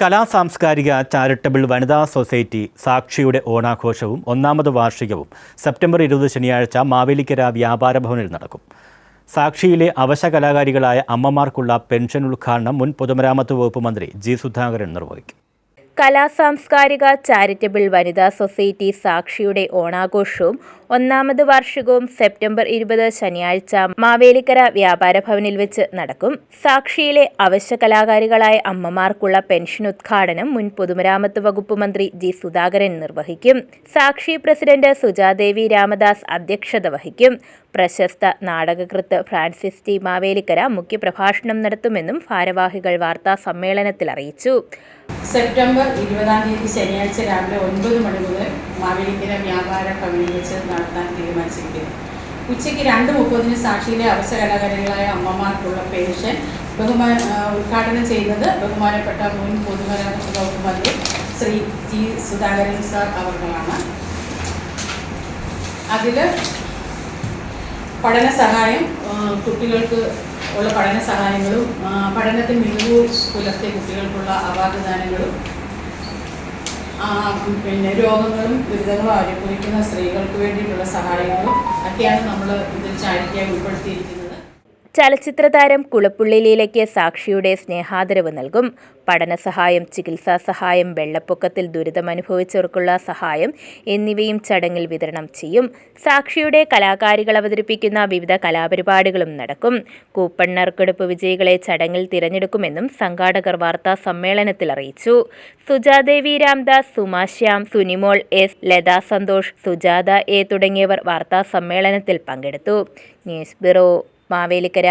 കലാ സാംസ്കാരിക ചാരിറ്റബിൾ വനിതാ സൊസൈറ്റി സാക്ഷിയുടെ ഓണാഘോഷവും ഒന്നാമത് വാർഷികവും സെപ്റ്റംബർ ഇരുപത് ശനിയാഴ്ച മാവേലിക്കര വ്യാപാര ഭവനിൽ നടക്കും. സാക്ഷിയിലെ അവശ കലാകാരികളായ അമ്മമാർക്കുള്ള പെൻഷൻ ഉദ്ഘാടനം മുൻ പൊതുമരാമത്ത് വകുപ്പ് മന്ത്രി ജി സുധാകരൻ നിർവഹിക്കും. കലാ സാംസ്കാരിക ചാരിറ്റബിൾ വനിതാ സൊസൈറ്റി സാക്ഷിയുടെ ഓണാഘോഷവും ഒന്നാമത് വാർഷികവും സെപ്റ്റംബർ ഇരുപത് ശനിയാഴ്ച മാവേലിക്കര വ്യാപാര ഭവനിൽ വെച്ച് നടക്കും. സാക്ഷിയിലെ അവശ്യ കലാകാരികളായ അമ്മമാർക്കുള്ള പെൻഷൻ ഉദ്ഘാടനം മുൻ പൊതുമരാമത്ത് വകുപ്പ് മന്ത്രി ജി സുധാകരൻ നിർവഹിക്കും. സാക്ഷി പ്രസിഡന്റ് സുജാദേവി രാമദാസ് അധ്യക്ഷത വഹിക്കും. പ്രശസ്ത നാടകകൃത്ത് ഫ്രാൻസിസ് ടി മാവേലിക്കര മുഖ്യപ്രഭാഷണം നടത്തുമെന്നും ഭാരവാഹികൾ വാർത്താ സമ്മേളനത്തിൽ അറിയിച്ചു. സെപ്റ്റംബർ ഇരുപതാം തീയതി ശനിയാഴ്ച രാവിലെ ഒൻപത് മണി മുതൽ മാവേലിക്കര വ്യാപാര ഭവനിൽ വെച്ച് നടത്താൻ തീരുമാനിച്ചിരിക്കുന്നു. ഉച്ചയ്ക്ക് രണ്ട് മുപ്പതിന് സാക്ഷിയിലെ അവസര കലാകാരികളായ അമ്മമാർക്കുള്ള പെൻഷൻ ബഹുമാന ഉദ്ഘാടനം ചെയ്യുന്നത് ബഹുമാനപ്പെട്ട മുൻ പൊതുമരാമത്ത് വകുപ്പ് മന്ത്രി ശ്രീ ടി സുധാകരൻ സാർ അവർകളാണ് അതിൽ പഠന സഹായം കുട്ടികൾക്ക് ഉള്ള പഠന സഹായങ്ങളും പഠനത്തിൽ മികവ് പുലർത്തിയ കുട്ടികൾക്കുള്ള അവാർഡ്ദാനങ്ങളും പിന്നെ രോഗങ്ങളും ദുരിതങ്ങളും അനുഭവിക്കുന്ന സ്ത്രീകൾക്ക് വേണ്ടിയിട്ടുള്ള സഹായങ്ങളും ഒക്കെയാണ് നമ്മൾ ഇതിൽ ചാരിറ്റിയായി ഉൾപ്പെടുത്തിയിരിക്കുന്നത്. ചലച്ചിത്ര താരം കുളപ്പുള്ളി ലീലയ്ക്ക് സാക്ഷിയുടെ സ്നേഹാദരവ് നൽകും. പഠന സഹായം ചികിത്സാ സഹായം വെള്ളപ്പൊക്കത്തിൽ ദുരിതമനുഭവിച്ചവർക്കുള്ള സഹായം എന്നിവയും ചടങ്ങിൽ വിതരണം ചെയ്യും. സാക്ഷിയുടെ കലാകാരികൾ അവതരിപ്പിക്കുന്ന വിവിധ കലാപരിപാടികളും നടക്കും. കൂപ്പൺ നറുക്കെടുപ്പ് വിജയികളെ ചടങ്ങിൽ തിരഞ്ഞെടുക്കുമെന്നും സംഘാടകർ വാർത്താ സമ്മേളനത്തിൽ അറിയിച്ചു. സുജാദേവി രാംദാസ് സുമാശ്യാം സുനിമോൾ എസ് ലതാ സന്തോഷ് സുജാത എ തുടങ്ങിയവർ വാർത്താ സമ്മേളനത്തിൽ പങ്കെടുത്തു. News bureau Mavelikkara